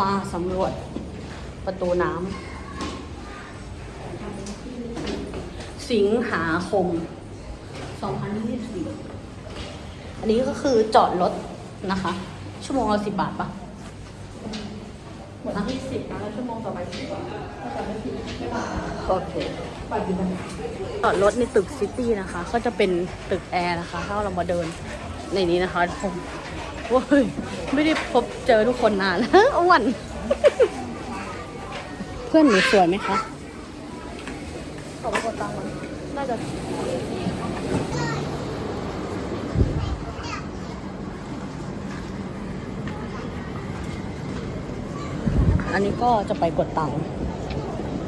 มาสำรวจประตูน้ำสิงหาคม 2024 อันนี้ก็คือจอดรถนะคะ ชั่วโมงละสิบบาทปะหมดที่สิบนะแล้วชั่วโมงต่อไปสิบกว่าถ้าจำไม่ผิดไม่บาทโอเคบาทอยู่ไหนจอดรถในตึกซิตี้นะคะ ก็จะเป็นตึกแอร์นะคะ ถ้าเรามาเดินในนี้นะคะทุกคน โอ้ยไม่ได้พบเจอทุกคนนานอ้วน เพื่อนหนูสวยไหมคะขอไปกดตังค์มันน่าจะอันนี้ก็จะไปกดตังค์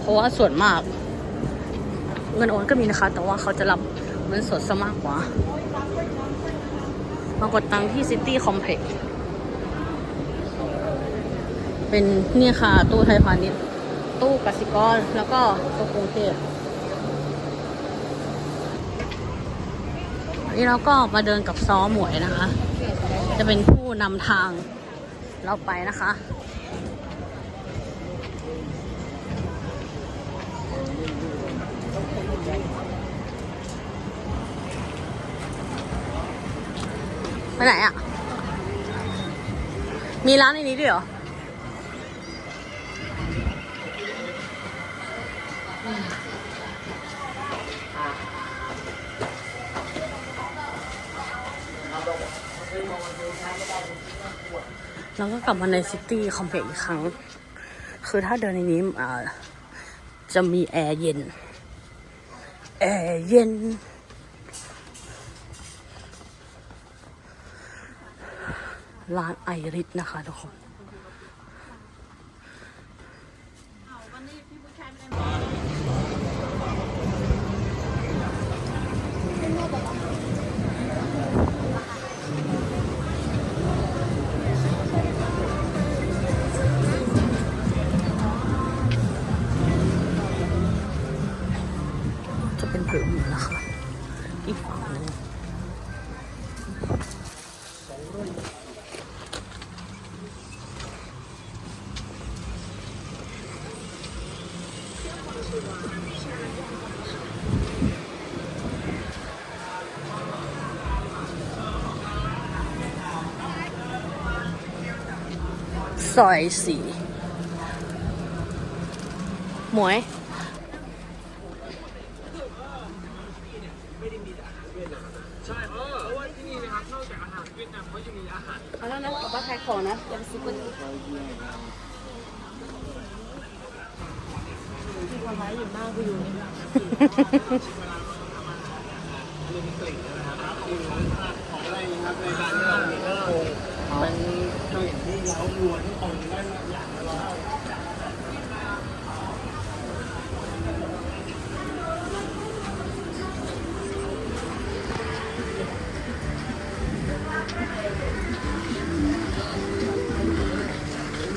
เพราะว่าส่วนมาก เงินโอนก็มีนะคะ แต่ว่าเขาจะรับเงินสดซะมากกว่า มากดตังที่ซิตี้คอมเพล็กซ์เป็นเนี่ยค่ะ ตู้ไทยพาณิชย์ตู้กสิกร แล้วก็ตู้กรุงเทพอันนี้เราก็มาเดินกับซ้อหมวยนะคะ จะเป็นผู้นำทางเราไปนะคะ ไปไหนอะ มีร้านในนี้ด้วยเหรอ เราก็กลับมาในซิตี้คอมเพล็กซ์อีกครั้ง คือถ้าเดินในนี้จะมีแอร์เย็น แอร์เย็น ร้านไอริสนะคะทุกคนจะเป็นผืนหมูนะคะอีกฝั่งหนึง ซอยสี่หมวยเอาแล้วนะกลับบ้านขายของนะอย่าไปซื้อก๋วยเตี๋ยวที่วัน ไม้อยู่หน้ากูอยู่นี่เป็นเคยเห็นที่เล้าวัวที่คนได้อย่างละร้อย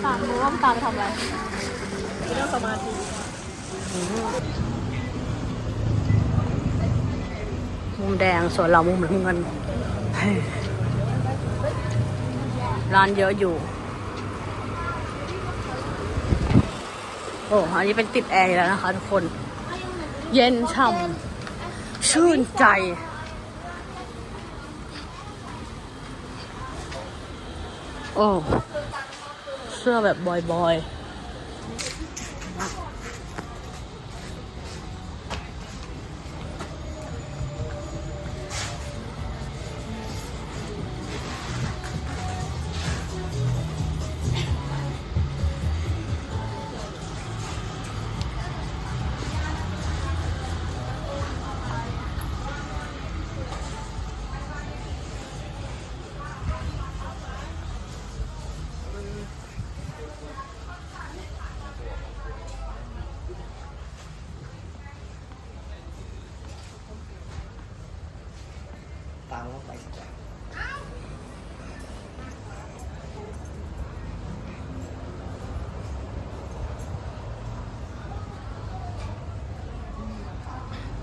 ตามรู้ว่าตามไปทำอะไรไม่ต้องสมาธิ มุมแดงส่วนเรามุมน้ำเงิน ร้านเยอะอยู่ โอ้อันนี้เป็นติดแอร์แล้วนะคะทุกคน เย็นช่ำชื่นใจโอ้เสื้อแบบบอยๆ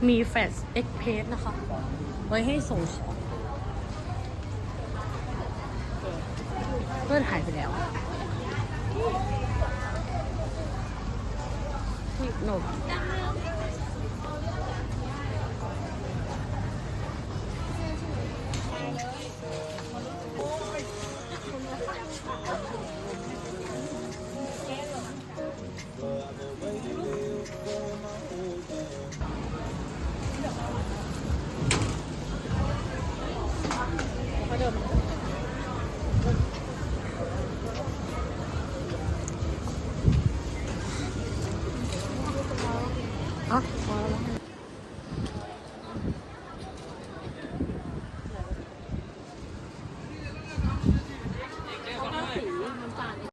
มีแฟลชเอ็กเพสนะคะ ไว้ให้ส่งของเพื่อนหายไปแล้วนี่หนกะพอแล้วมั้ง